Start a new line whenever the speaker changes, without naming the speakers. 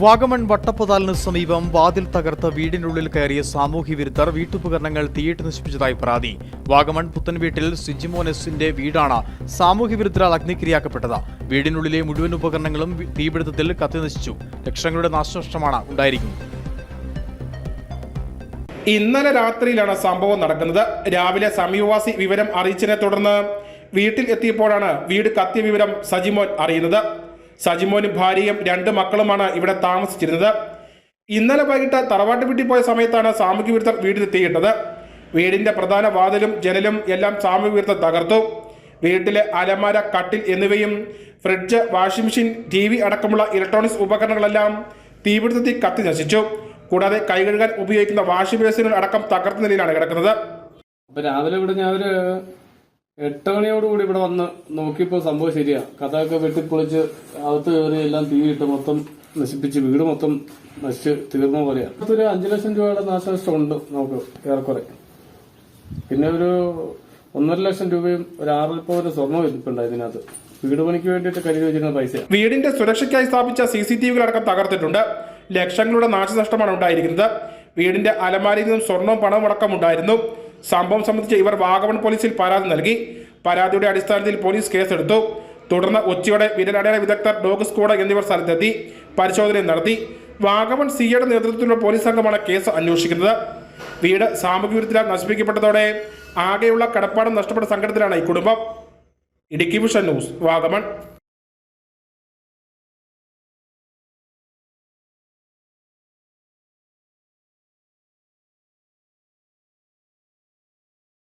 വാഗമൺ വട്ടപ്പതാലിന് സമീപം വാതിൽ തകർത്ത് വീടിനുള്ളിൽ കയറിയ സാമൂഹ്യ വിരുദ്ധർ വീട്ടുപകരണങ്ങൾ തീയിട്ട് നശിപ്പിച്ചതായി പരാതി. വാഗമൺ പുത്തൻവീട്ടിൽ സിജിമോനസിന്റെ വീടാണ് സാമൂഹ്യ വിരുദ്ധരാൽ അഗ്നിക്കിരയാക്കപ്പെട്ടത് വീടിനുള്ളിലെ മുഴുവൻ ഉപകരണങ്ങളും തീപിടുത്തത്തിൽ കത്തിനശിച്ചു ലക്ഷങ്ങളുടെ നാശനഷ്ടമാണ് ഉണ്ടായിരിക്കുന്നത്.
ഇന്നലെ രാത്രിയിലാണ് സംഭവം നടക്കുന്നത്. രാവിലെ സമീപവാസി വിവരം അറിയിച്ചതിനെ തുടർന്ന് വീട്ടിൽ എത്തിയപ്പോഴാണ് വീട് കത്തിയ വിവരം സജിമോൻ അറിയുന്നത്. സജിമോനും ഭാര്യയും രണ്ട് മക്കളുമാണ് ഇവിടെ താമസിച്ചിരുന്നത്. ഇന്നലെ വൈകിട്ട് തറവാട്ട് വീട്ടിൽ പോയ സമയത്താണ് സാമൂഹ്യ വിരുദ്ധർ വീട്ടിൽ വീടിന്റെ പ്രധാന വാതിലും ജനലും എല്ലാം സാമൂഹ്യ വിരുദ്ധർ തകർത്തു. വീട്ടിലെ അലമാര കട്ടിൽ എന്നിവയും fridge washing machine T V അടക്കമുള്ള ഇലക്ട്രോണിക്സ് ഉപകരണങ്ങളെല്ലാം തീപിടുത്തത്തിൽ കത്തി നശിച്ചു. കൂടാതെ കൈ കഴുകാൻ ഉപയോഗിക്കുന്ന വാഷിംഗ് ബേസിനുകൾ അടക്കം തകർത്ത നിലയിലാണ് കിടക്കുന്നത്.
രാവിലെ ഇവിടെ ഞാൻ എട്ട് മണിയോടുകൂടി ഇവിടെ വന്ന് നോക്കിയപ്പോ സംഭവം ശരിയാ. കഥയൊക്കെ വെട്ടിപ്പൊളിച്ച് അകത്ത് കയറി എല്ലാം തീയിട്ട് മൊത്തം നശിപ്പിച്ച് വീട് മൊത്തം നശിച്ച് തീർന്ന പോലെയാ. ഒരു അഞ്ചു ലക്ഷം രൂപയുടെ നാശനഷ്ടം ഉണ്ട് നമുക്ക് ഏറെക്കുറെ. പിന്നെ ഒരു ഒന്നര ലക്ഷം രൂപയും ഒരു ആറര പവന്റെ സ്വർണം ഇരിപ്പുണ്ട് ഇതിനകത്ത്. വീട് പണിക്ക് വേണ്ടിയിട്ട് കരുതി വെച്ചിരുന്ന പൈസ
വീടിന്റെ സുരക്ഷയ്ക്കായി സ്ഥാപിച്ച സി സി ടി വികളടക്കം തകർത്തിട്ടുണ്ട്. ലക്ഷങ്ങളുടെ നാശനഷ്ടമാണ് ഉണ്ടായിരിക്കുന്നത്. വീടിന്റെ അലമാരിയിൽ നിന്നും സ്വർണവും പണവും അടക്കം ഉണ്ടായിരുന്നു. സംഭവം സംബന്ധിച്ച് ഇവർ വാഗമൺ പോലീസിൽ പരാതി നൽകി. പരാതിയുടെ അടിസ്ഥാനത്തിൽ പോലീസ് കേസെടുത്തു. തുടർന്ന് ഉച്ചയോടെ വിരലടയാള വിദഗ്ധർ ഡോഗ് സ്ക്വാഡ് എന്നിവർ സ്ഥലത്തെത്തി പരിശോധന നടത്തി. വാഗമൺ സിയുടെ നേതൃത്വത്തിലുള്ള പോലീസ് സംഘമാണ് കേസ് അന്വേഷിക്കുന്നത്. വീട് സാമൂഹ്യ വിരുദ്ധരാൽ നശിപ്പിക്കപ്പെട്ടതോടെ ആകെയുള്ള കടപ്പാടം നഷ്ടപ്പെട്ട സങ്കടത്തിലാണ് ഈ കുടുംബം. Idukki vision news Vagamon.